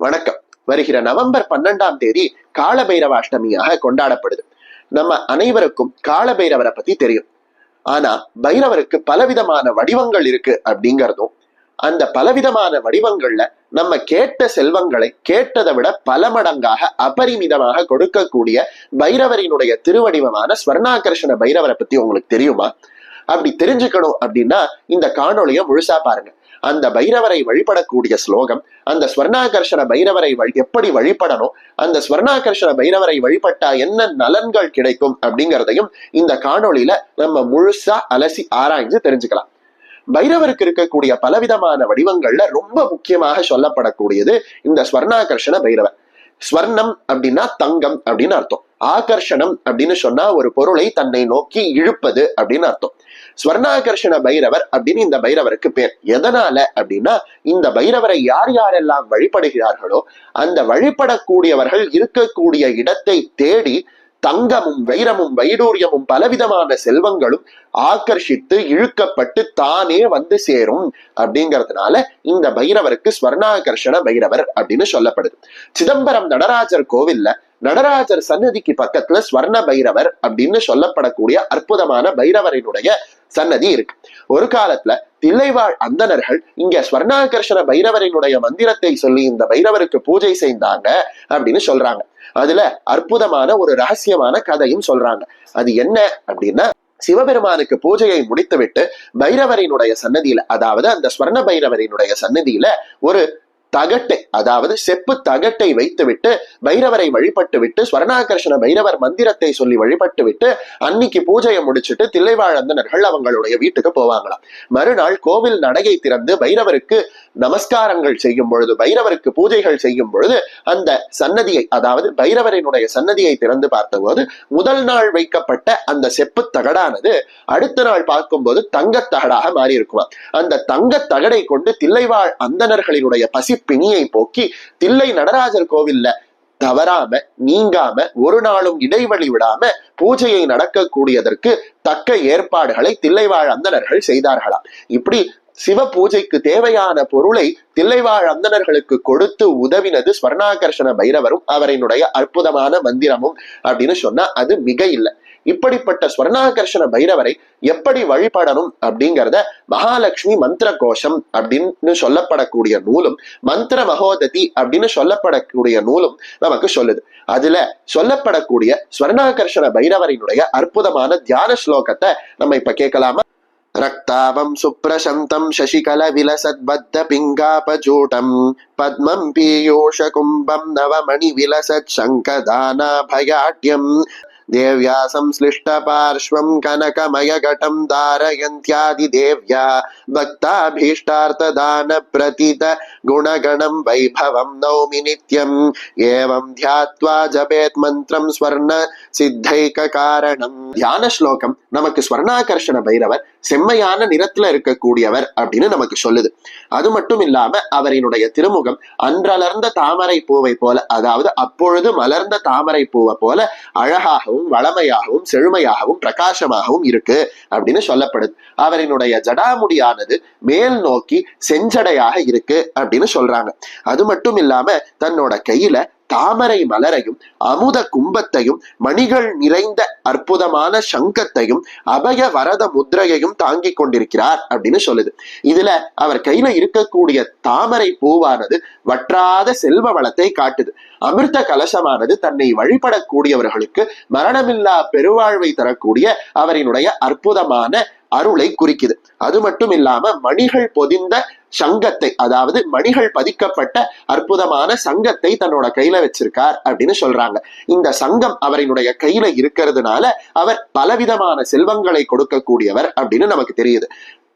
வணக்கம். வருகிற நவம்பர் பன்னெண்டாம் தேதி காலபைரவ அஷ்டமியாக கொண்டாடப்படுது. நம்ம அனைவருக்கும் காலபைரவரை பத்தி தெரியும். ஆனா பைரவருக்கு பலவிதமான வடிவங்கள் இருக்கு அப்படிங்கிறதும் அந்த பலவிதமான வடிவங்கள்ல நம்ம கேட்ட செல்வங்களை கேட்டதை விட பல மடங்காக அபரிமிதமாக கொடுக்கக்கூடிய பைரவரினுடைய திருவடிவமான ஸ்வர்ணாகர்ஷண பைரவரை பத்தி உங்களுக்கு தெரியுமா? அப்படி தெரிஞ்சுக்கணும் அப்படின்னா இந்த காணொளியை முழுசா பாருங்க. அந்த பைரவரை வழிபடக்கூடிய ஸ்லோகம் அந்த ஸ்வர்ணாகர்ஷண பைரவரை வழி எப்படி வழிபடணும் அந்த ஸ்வர்ணாகர்ஷண பைரவரை வழிபட்டா என்ன நலன்கள் கிடைக்கும் அப்படிங்கிறதையும் இந்த காணொளியில நம்ம முழுசா அலசி ஆராய்ஞ்சு தெரிஞ்சுக்கலாம். பைரவருக்கு இருக்கக்கூடிய பலவிதமான வடிவங்கள்ல ரொம்ப முக்கியமாக சொல்லப்படக்கூடியது இந்த ஸ்வர்ணாகர்ஷண பைரவர். ஸ்வர்ணம் அப்படின்னா தங்கம் அப்படின்னு அர்த்தம். ஆகர்ஷணம் அப்படின்னு சொன்னா ஒரு பொருளை தன்னை நோக்கி இழுப்பது அப்படின்னு அர்த்தம். ஸ்வர்ணாகர்ஷண பைரவர் அப்படின்னு இந்த பைரவருக்கு பேர். எதனால அப்படின்னா இந்த பைரவரை யார் யாரெல்லாம் வழிபடுகிறார்களோ அந்த வழிபடக்கூடியவர்கள் இருக்கக்கூடிய இடத்தை தேடி தங்கமும் வைரமும் வைடூரியமும் பலவிதமான செல்வங்களும் ஆக்கர்ஷித்து இழுக்கப்பட்டு தானே வந்து சேரும் அப்படிங்கிறதுனால இந்த பைரவருக்கு ஸ்வர்ணாகர்ஷண பைரவர் அப்படின்னு சொல்லப்படுது. சிதம்பரம் நடராஜர் கோவில்ல நடராஜர் சன்னதிக்கு பக்கத்துல ஸ்வர்ண பைரவர் அப்படின்னு சொல்லப்படக்கூடிய அற்புதமான பைரவரினுடைய சன்னதி இருக்கு. ஒரு காலத்துல தில்லைவாழ் அந்தணர்கள் இங்க ஸ்வர்ணாகர்ஷண பைரவரினுடைய மந்திரத்தை சொல்லி இந்த பைரவருக்கு பூஜை செய்தாங்க அப்படின்னு சொல்றாங்க. அதுல அற்புதமான ஒரு ரகசியமான கதையும் சொல்றாங்க. அது என்ன அப்படின்னா சிவபெருமானுக்கு பூஜையை முடித்துவிட்டு பைரவரினுடைய சன்னதியில அதாவது அந்த ஸ்வர்ண பைரவரினுடைய சன்னதியில ஒரு தகட்டை அதாவது செப்பு தகட்டை வைத்துவிட்டு பைரவரை வழிபட்டு விட்டு ஸ்வர்ணாகர்ஷண பைரவர் மந்திரத்தை சொல்லி வழிபட்டு விட்டு அன்னைக்கு பூஜையை முடிச்சுட்டு தில்லைவாழந்தனர்கள் அவங்களுடைய வீட்டுக்கு போவாங்களாம். மறுநாள் கோவில் நடையை திறந்து பைரவருக்கு நமஸ்காரங்கள் செய்யும் பொழுது பைரவருக்கு பூஜைகள் செய்யும் பொழுது அந்த சன்னதியை அதாவது பைரவரினுடைய சன்னதியை திறந்து பார்த்தபோது முதல் நாள் வைக்கப்பட்ட அந்த செப்பு தகடானது அடுத்த நாள் பார்க்கும்போது தங்கத் தகடாக மாறி இருக்குமா அந்த தங்கத் தகடை கொண்டு தில்லைவாழ் அந்தனர்களினுடைய பசி பிணியை போக்கி தில்லை நடராஜர் கோவில்ல தவறாம நீங்காம ஒரு நாளும் இடைவெளி விடாம பூஜையை நடக்கக்கூடியதற்கு தக்க ஏற்பாடுகளை தில்லைவாழ் அந்தனர்கள் செய்தார்களாம். இப்படி சிவ பூஜைக்கு தேவையான பொருளை தில்லைவாழ் அந்தனர்களுக்கு கொடுத்து உதவினது ஸ்வர்ணாகர்ஷண பைரவரும் அவரினுடைய அற்புதமான மந்திரமும் அப்படின்னு சொன்னா அது மிக இல்லை இப்படிப்பட்ட ஸ்வர்ணாகர்ஷண பைரவரை எப்படி வழிபடணும் அப்படிங்கிறத மகாலட்சுமி மந்திர கோஷம் அப்படின்னு சொல்லப்படக்கூடிய நூலும் மந்திர மகோததி அப்படின்னு சொல்லப்படக்கூடிய நூலும் நமக்கு சொல்லுது அதுல சொல்லப்படக்கூடிய ஸ்வர்ணாகர்ஷண பைரவரினுடைய அற்புதமான தியான ஸ்லோகத்தை நம்ம இப்ப கேட்கலாமா रक्तावं सुप्रशन्तं शशिकलविलसद्बद्धपिङ्गापचूटं पद्मं पीयूषकुम्भं नवमणिविलसत् शङ्खदानाभयाढ्यम् देव्या संश्लिष्टपार्श्वं कनकमयघटं धारयन्त्यादिदेव्या भक्ताभीष्टार्थदानप्रतित गुणगणं वैभवं नौमि नित्यम् एवं ध्यात्वा जपेत् मन्त्रं स्वर्ण சித்தைக காரணம் தியான ஸ்லோகம் நமக்கு ஸ்வர்ணாகர்ஷண பைரவர் செம்மையான நிறத்துல இருக்கக்கூடியவர் அப்படின்னு நமக்கு சொல்லுது அது மட்டும் இல்லாம அவரினுடைய திருமுகம் அன்றலர்ந்த தாமரை பூவை போல அதாவது அப்பொழுது மலர்ந்த தாமரை பூவை போல அழகாகவும் வளமாகவும் வளமையாகவும் செழுமையாகவும் பிரகாசமாகவும் இருக்கு அப்படின்னு சொல்லப்படுது. அவரினுடைய ஜடாமுடியானது மேல் நோக்கி செஞ்சடையாக இருக்கு அப்படின்னு சொல்றாங்க. அது மட்டும் இல்லாம தன்னோட கையில தாமரை மலரையும் அமுத கும்பத்தையும் மணிகள் நிறைந்த அற்புதமான சங்கத்தையும் அபய வரத முத்திரையையும் தாங்கி கொண்டிருக்கிறார் அப்படின்னு சொல்லுது. இதுல அவர் கையில இருக்கக்கூடிய தாமரை பூவானது வற்றாத செல்வ வளத்தை காட்டுது. அமிர்த கலசமானது தன்னை வழிபடக்கூடியவர்களுக்கு மரணமில்லா பெருவாழ்வை தரக்கூடிய அவரினுடைய அற்புதமான அருளை குறிக்குது. அது மட்டும் இல்லாம மணிகள் பொதிந்த சங்கத்தை அதாவது மணிகள் பதிக்கப்பட்ட அற்புதமான சங்கத்தை தன்னோட கையில வச்சிருக்கார் அப்படின்னு சொல்றாங்க. இந்த சங்கம் அவரினுடைய கையில இருக்கிறதுனால அவர் பலவிதமான செல்வங்களை கொடுக்கக்கூடியவர் அப்படின்னு நமக்கு தெரியுது.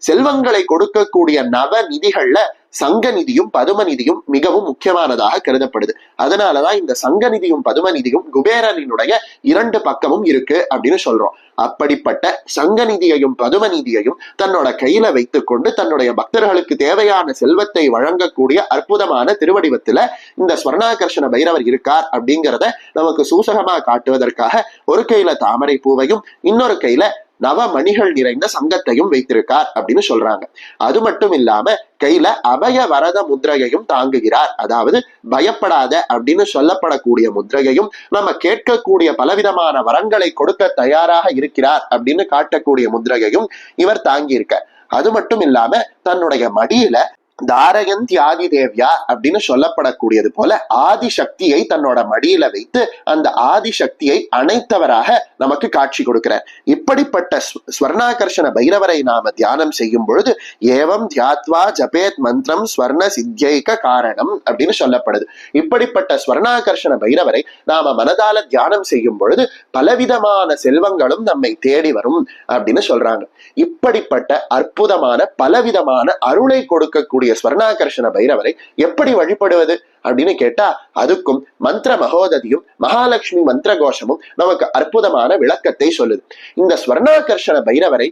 செல்வங்களை கொடுக்கக்கூடிய நவ நிதிகள்ல சங்க நிதியும் பதும நிதியும் மிகவும் முக்கியமானதாக கருதப்படுது. அதனாலதான் இந்த சங்க நிதியும் பதும நிதியும் குபேரனினுடைய இரண்டு பக்கமும் இருக்கு அப்படின்னு சொல்றோம். அப்படிப்பட்ட சங்க நிதியையும் பதும நிதியையும் தன்னோட கையில வைத்துக்கொண்டு தன்னுடைய பக்தர்களுக்கு தேவையான செல்வத்தை வழங்கக்கூடிய அற்புதமான திருவடிவத்துல இந்த ஸ்வர்ணாகர்ஷண பைரவர் இருக்கார் அப்படிங்கிறத நமக்கு சூசகமா காட்டுவதற்காக ஒரு கையில தாமரை பூவையும் இன்னொரு கையில நவமணிகள் நிறைந்த சங்கத்தையும் வைத்திருக்கார் அப்படின்னு சொல்றாங்க. அது மட்டும் இல்லாம கையில அபய வரத முத்திரையையும் தாங்குகிறார். அதாவது பயப்படாத அப்படின்னு சொல்லப்படக்கூடிய முத்திரையையும் நம்ம கேட்கக்கூடிய பலவிதமான வரங்களை கொடுக்க தயாராக இருக்கிறார் அப்படின்னு காட்டக்கூடிய முத்திரையையும் இவர் தாங்கியிருக்க அது மட்டும் இல்லாம தன்னுடைய மடியில தாரகன் ஆதி தேவ்யா அப்படின்னு சொல்லப்படக்கூடியது போல ஆதி சக்தியை தன்னோட மடியில வைத்து அந்த ஆதி சக்தியை அனைத்தவராக நமக்கு காட்சி கொடுக்கிறார். இப்படிப்பட்ட ஸ்வர்ணாகர்ஷண பைரவரை நாம தியானம் செய்யும் பொழுது ஏவம் தியாத்வா ஜபேத் மந்திரம் ஸ்வர்ண சித்தியைக்க காரணம் அப்படின்னு சொல்லப்படுது. இப்படிப்பட்ட ஸ்வர்ணாகர்ஷண பைரவரை நாம மனதால தியானம் செய்யும் பொழுது பலவிதமான செல்வங்களும் நம்மை தேடி வரும் அப்படின்னு சொல்றாங்க. இப்படிப்பட்ட அற்புதமான பலவிதமான அருளை கொடுக்கக்கூடிய ஸ்வர்ணாகர்ஷண பைரவரை எப்படி வழிபடுவது அப்படின்னு கேட்டா அதுக்கும் மந்திர மகோததியும் மகாலட்சுமி மந்திர கோஷமும் நமக்கு அற்புதமான விளக்கத்தை சொல்லுது. இந்த ஸ்வர்ணாகர்ஷண பைரவரை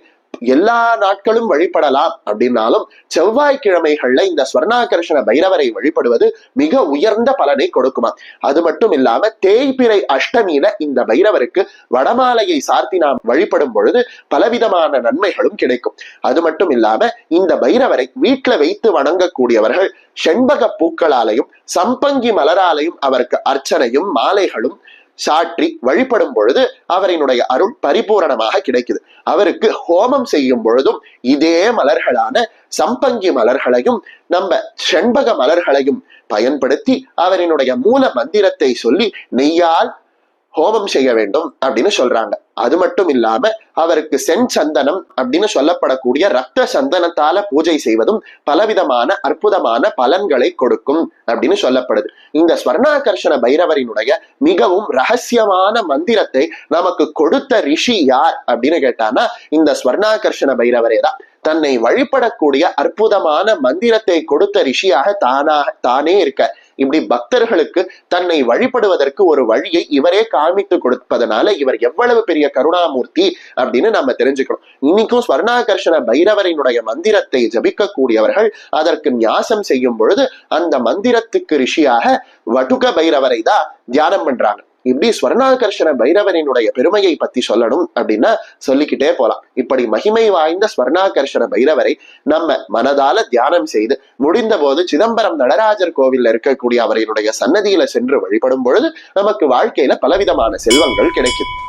எல்லா நாட்களும் வழிபடலாம் அப்படின்னாலும் செவ்வாய்க்கிழமைகள்ல இந்த ஸ்வர்ணாகர்ஷண பைரவரை வழிபடுவது மிக உயர்ந்த பலனை கொடுக்குமா? அது மட்டும் இல்லாம தேய்பிறை அஷ்டமியில இந்த பைரவருக்கு வடமாலையை சார்த்தி நாம் வழிபடும் பொழுது பலவிதமான நன்மைகளும் கிடைக்கும். அது மட்டும் இல்லாம இந்த பைரவரை வீட்டுல வைத்து வணங்கக்கூடியவர்கள் செண்பக பூக்களாலையும் சம்பங்கி மலராலையும் அவருக்கு அர்ச்சனையும் மாலைகளும் சாற்றி வழிபடும் பொழுது அவரினுடைய அருள் பரிபூரணமாக கிடைக்குது. அவருக்கு ஹோமம் செய்யும் பொழுதும் இதே மலர்களான சம்பங்கி மலர்களையும் நம்ம செண்பக மலர்களையும் பயன்படுத்தி அவரினுடைய மூல மந்திரத்தை சொல்லி நெய்யால் ஹோமம் செய்ய வேண்டும் அப்படின்னு சொல்றாங்க. அது மட்டும் இல்லாம அவருக்கு சென் சந்தனம் அப்படின்னு சொல்லப்படக்கூடிய ரத்த சந்தனத்தால பூஜை செய்வதும் பலவிதமான அற்புதமான பலன்களை கொடுக்கும் அப்படின்னு சொல்லப்படுது. இந்த ஸ்வர்ணாகர்ஷண பைரவரினுடைய மிகவும் ரகசியமான மந்திரத்தை நமக்கு கொடுத்த ரிஷி யார் அப்படின்னு கேட்டானா இந்த ஸ்வர்ணாகர்ஷண பைரவரே தான். தன்னை வழிபடக்கூடிய அற்புதமான மந்திரத்தை கொடுத்த ரிஷியாக தானாக தானே இருக்க. இப்படி பக்தர்களுக்கு தன்னை வழிபடுவதற்கு ஒரு வழியை இவரே காமித்து கொடுப்பதனால இவர் எவ்வளவு பெரிய கருணாமூர்த்தி அப்படின்னு நம்ம தெரிஞ்சுக்கணும். இன்னைக்கும் ஸ்வர்ணாகர்ஷண பைரவரினுடைய மந்திரத்தை ஜபிக்கக்கூடியவர்கள் அதற்கு நியாசம் செய்யும் பொழுது அந்த மந்திரத்துக்கு ரிஷியாக வடுக பைரவரை தான் தியானம் பண்றாங்க. இப்படி ஸ்வர்ணாகர்ஷண பைரவனினுடைய பெருமையை பத்தி சொல்லணும் அப்படின்னா சொல்லிக்கிட்டே போலாம். இப்படி மகிமை வாய்ந்த ஸ்வர்ணாகர்ஷண பைரவரை நம்ம மனதால தியானம் செய்து முடிந்த போது சிதம்பரம் நடராஜர் கோவில்ல இருக்கக்கூடிய அவரினுடைய சன்னதியில சென்று வழிபடும் பொழுது நமக்கு வாழ்க்கையில பலவிதமான செல்வங்கள் கிடைக்கும்.